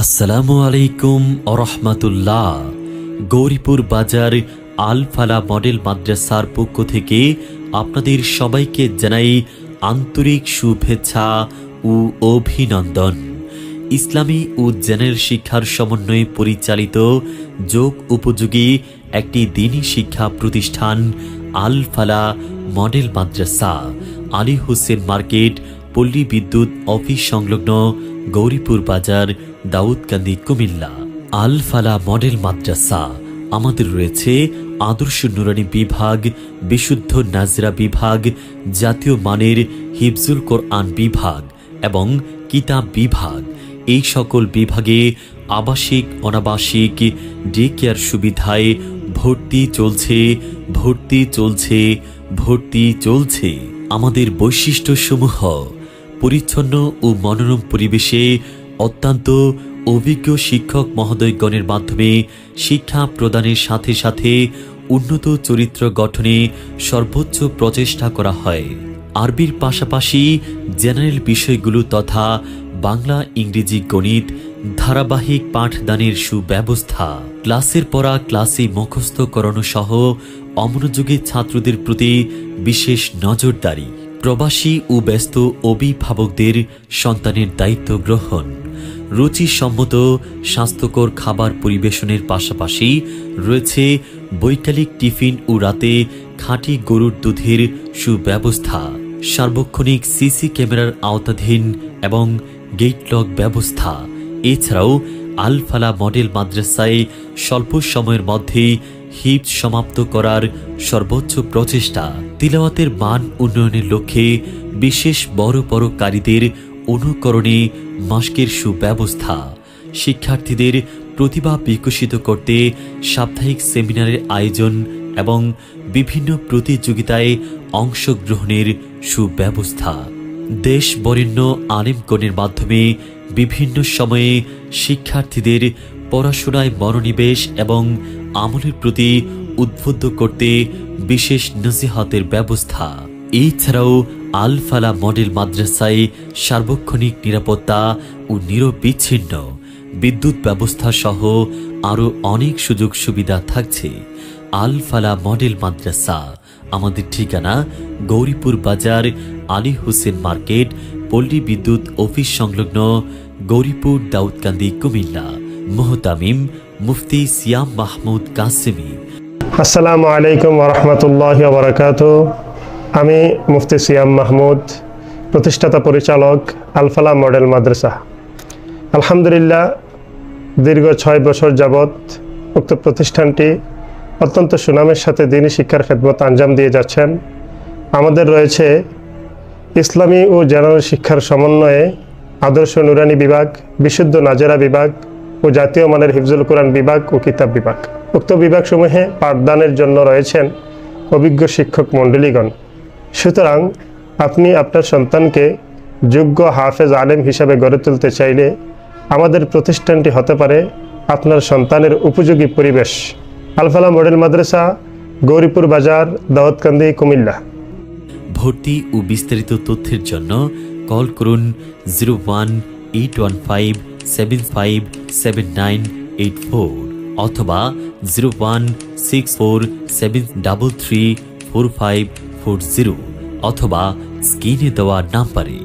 আসসালামু আলাইকুম আরহামাতুল্লাহ গৌরীপুর বাজার আলফালা মডেল মাদ্রাসার পক্ষ থেকে আপনাদের সবাইকে জানাই আন্তরিক শুভেচ্ছা ও অভিনন্দন। ইসলামী ও জেনারেল শিক্ষার সমন্বয়ে পরিচালিত যোগ উপযোগী একটি দিনী শিক্ষা প্রতিষ্ঠান আলফালা মডেল মাদ্রাসা, আলী হোসেন মার্কেট, পল্লী বিদ্যুৎ, অফিস সংলগ্ন গৌরীপুর বাজার, দাউদকান্দি, কুমিল্লা। আল ফালা মডেল মাদ্রাসা। আমাদের রয়েছে আদর্শ নুরানি বিভাগ, বিশুদ্ধ নাজরা বিভাগ, জাতীয় মানের হিফজুল কোরআন বিভাগ এবং কিতাব বিভাগ। এই সকল বিভাগে আবাসিক, অনাবাসিক ডে কেয়ার সুবিধায় ভর্তি চলছে ভর্তি চলছে ভর্তি চলছে। আমাদের বৈশিষ্ট্যসমূহ পরিচ্ছন্ন ও মনোরম পরিবেশে অত্যন্ত অভিজ্ঞ শিক্ষক মহোদয়গণের মাধ্যমে শিক্ষা প্রদানের সাথে সাথে উন্নত চরিত্র গঠনে সর্বোচ্চ প্রচেষ্টা করা হয়। আরবির পাশাপাশি জেনারেল বিষয়গুলো তথা বাংলা ইংরেজি গণিত ধারাবাহিক পাঠদানের সুব্যবস্থা। ক্লাসের পড়া ক্লাসে মুখস্থ করানো সহ অমনোযোগী ছাত্রদের প্রতি বিশেষ নজরদারি। প্রবাসী ও ব্যস্ত অভিভাবকদের সন্তানের দায়িত্ব গ্রহণ। রুচিসম্মত, স্বাস্থ্যকর খাবার পরিবেশনের পাশাপাশি রয়েছে বৈকালিক টিফিন ও রাতে খাঁটি গরুর দুধের সুব্যবস্থা। সার্বক্ষণিক সিসি ক্যামেরার আওতাধীন এবং গেট লক ব্যবস্থা। এছাড়াও আলফালা মডেল মাদ্রাসায় স্বল্প সময়ের মধ্যেই হিপ সমাপ্ত করার সর্বোচ্চ প্রচেষ্টা তিলাওয়াতের মান উন্নয়নের লক্ষ্যে বিশেষ বড় বড় কারীদের অনুকরণে মাস্কের সুব্যবস্থা। শিক্ষার্থীদের প্রতিভা বিকশিত করতে সাপ্তাহিক সেমিনারের আয়োজন এবং বিভিন্ন প্রতিযোগিতায় অংশগ্রহণের সুব্যবস্থা। দেশ বরেণ্য আলেমগণের মাধ্যমে বিভিন্ন সময়ে শিক্ষার্থীদের পড়াশোনায় মনোনিবেশ এবং আমলের প্রতি উদ্বুদ্ধ করতে বিশেষ নসিহতের ব্যবস্থা। এছাড়াও আলফালা মডেল মাদ্রাসায় সার্বক্ষণিক নিরাপত্তা ও নিরবিচ্ছিন্ন বিদ্যুৎ ব্যবস্থা সহ আরও অনেক সুযোগ সুবিধা থাকছে। আলফালা মডেল মাদ্রাসা, আমাদের ঠিকানা গৌরীপুর বাজার আলী হোসেন মার্কেট, পল্লী বিদ্যুৎ অফিস সংলগ্ন গৌরীপুর দাউদকান্দি কুমিল্লা। মোহতামিম মুফতি সিয়াম মাহমুদ কাসেমি। আসসালামু আলাইকুম ওরহমতুল্লাহ বরকাত। আমি মুফতি সিয়াম মাহমুদ, প্রতিষ্ঠাতা পরিচালক আলফালা মডেল মাদ্রাসা। আলহামদুলিল্লাহ, দীর্ঘ ছয় বছর যাবৎ উক্ত প্রতিষ্ঠানটি অত্যন্ত সুনামের সাথে দিনী শিক্ষার খেদমত আঞ্জাম দিয়ে যাচ্ছেন। আমাদের রয়েছে ইসলামী ও জেনারেল শিক্ষার সমন্বয়ে আদর্শ নুরানি বিভাগ, বিশুদ্ধ নাজেরা বিভাগ ও জাতীয় মানের হিফজুল কোরআন বিভাগ ও কিতাব বিভাগ। উক্ত বিভাগসমূহে পাঠদানের জন্য রয়েছেন অভিজ্ঞ শিক্ষক মণ্ডলীগণ। সুতরাং আপনি আপনার সন্তানকে যোগ্য হাফেজ আলেম হিসাবে গড়ে তুলতে চাইলে আমাদের প্রতিষ্ঠানটি হতে পারে আপনার সন্তানের উপযোগী পরিবেশ। আলফালা মডেল মাদ্রাসা, গৌরীপুর বাজার, দাউদকান্দি, কুমিল্লা। ভর্তি ও বিস্তারিত তথ্যের জন্য কল করুন zero one eight one five seven five seven nine eight four অথবা zero one six four seven double three four five four zero অথবা স্ক্রিনে দেওয়া নাম্বারে